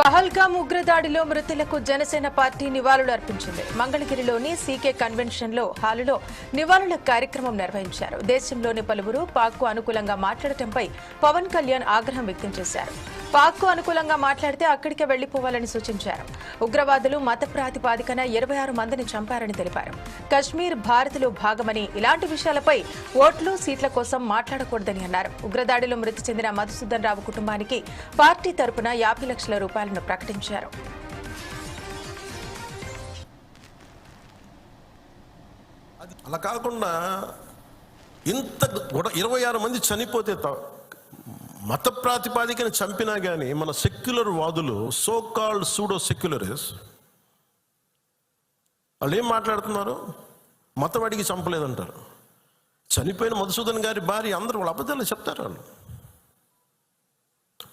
పహల్గామ్ ఉగ్రదాడిలో మృతులకు జనసేన పార్టీ నివాళులు అర్పించింది. మంగళగిరిలోని సీకే కన్వెన్షన్లో హాలులో నివాళుల కార్యక్రమం నిర్వహించారు. దేశంలోని పలువురు పాక్కు అనుకూలంగా మాట్లాడటంపై పవన్ కళ్యాణ్ ఆగ్రహం వ్యక్తం చేశారు. పాక్కు అనుకూలంగా మాట్లాడితే అక్కడికే వెళ్ళిపోవాలని సూచించారు. ఉగ్రవాదులు మత ప్రాతిపాదికన ఇరవై ఆరు మందిని చంపారని తెలిపారు. కశ్మీర్ భారత్లో భాగమని ఇలాంటి విషయాలపై ఓట్లు సీట్ల కోసం మాట్లాడకూడదని అన్నారు. ఉగ్రదాడిలో మృతి చెందిన మధుసూదన్ రావు కుటుంబానికి పార్టీ తరపున యాభై లక్షల రూపాయలు రూపాయలను ప్రకటించారు. అలా కాకుండా ఇంత కూడా ఇరవై ఆరు మంది చనిపోతే మత ప్రాతిపాదికను చంపినా కానీ మన సెక్యులర్ వాదులు సో కాల్డ్ సూడో సెక్యులరిస్ వాళ్ళు ఏం మాట్లాడుతున్నారు? మతం అడిగి చంపలేదంటారు. చనిపోయిన మధుసూదన్ గారి భార్య అందరూ వాళ్ళు అబద్ధాలు చెప్తారు వాళ్ళు.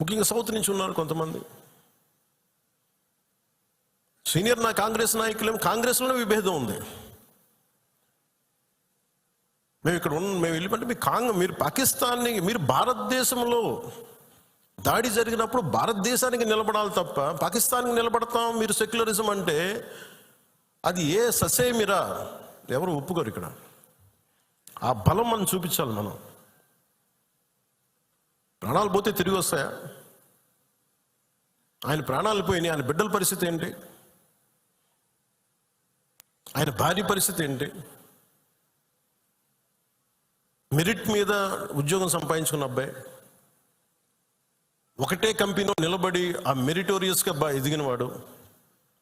ముఖ్యంగా సౌత్ నుంచి ఉన్నారు కొంతమంది. సీనియర్ నా కాంగ్రెస్ నాయకులేమో కాంగ్రెస్లోనే విభేదం ఉంది. మేము ఇక్కడ ఉన్న మేము వెళ్ళిపోతే మీ కాంగ్ మీరు పాకిస్తాన్ని మీరు భారతదేశంలో దాడి జరిగినప్పుడు భారతదేశానికి నిలబడాలి తప్ప పాకిస్తాన్కి నిలబడతాం మీరు సెక్యులరిజం అంటే అది ఏ ససేమిరా? ఎవరు ఒప్పుకోరు ఇక్కడ. ఆ బలం మనం చూపించాలి మనం. ప్రాణాలు పోతే తిరిగి వస్తాయా? ఆయన ప్రాణాలు పోయినాయి. ఆయన బిడ్డల పరిస్థితి ఏంటి? ఆయన భార్య పరిస్థితి ఏంటి? మెరిట్ మీద ఉద్యోగం సంపాదించుకున్న అబ్బాయి ఒకటే కంపెనీలో నిలబడి ఆ మెరిటోరియస్గా బా ఎదిగినవాడు.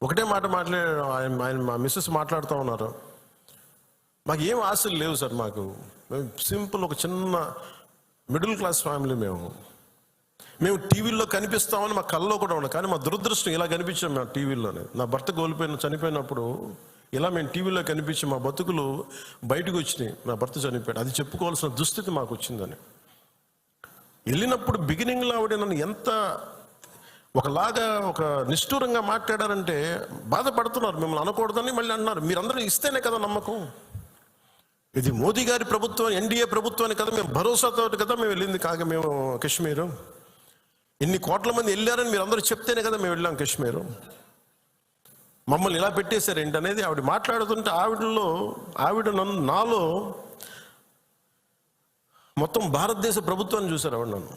ఒకటే మాట మాట్లాడే ఆయన ఆయన మా మిస్సెస్ మాట్లాడుతూ ఉన్నారు. మాకు ఏం ఆశలు లేవు సార్ మాకు. మేము సింపుల్ ఒక చిన్న మిడిల్ క్లాస్ ఫ్యామిలీ మేము. మేము టీవీల్లో కనిపిస్తామని మా కళ్ళలో కూడా ఉన్నాం కానీ మా దురదృష్టం ఇలా కనిపించాం మేము టీవీలోనే నా భర్త కోల్పోయిన చనిపోయినప్పుడు ఇలా మేము టీవీలో కనిపించి మా బతుకులు బయటకు వచ్చినాయి. నా భర్త చనిపోయాడు. అది చెప్పుకోవాల్సిన దుస్థితి మాకు వచ్చిందని. వెళ్ళినప్పుడు బిగినింగ్లో ఆవిడ నన్ను ఎంత ఒకలాగా ఒక నిష్ఠూరంగా మాట్లాడారంటే బాధపడుతున్నారు. మిమ్మల్ని అనకూడదని మళ్ళీ అన్నారు మీరందరూ ఇస్తేనే కదా నమ్మకం. ఇది మోదీ గారి ప్రభుత్వం ఎన్డీఏ ప్రభుత్వాన్ని కదా మేము భరోసాతో కదా మేము వెళ్ళింది కాక మేము కాశ్మీరు. ఇన్ని కోట్ల మంది వెళ్ళారని మీరు అందరూ చెప్తేనే కదా మేము వెళ్ళాం కాశ్మీరు. మమ్మల్ని ఇలా పెట్టేశారు ఏంటి అనేది ఆవిడ మాట్లాడుతుంటే ఆవిడలో ఆవిడ నన్ను నాలో మొత్తం భారతదేశ ప్రభుత్వాన్ని చూశారు ఆవిడ నన్ను.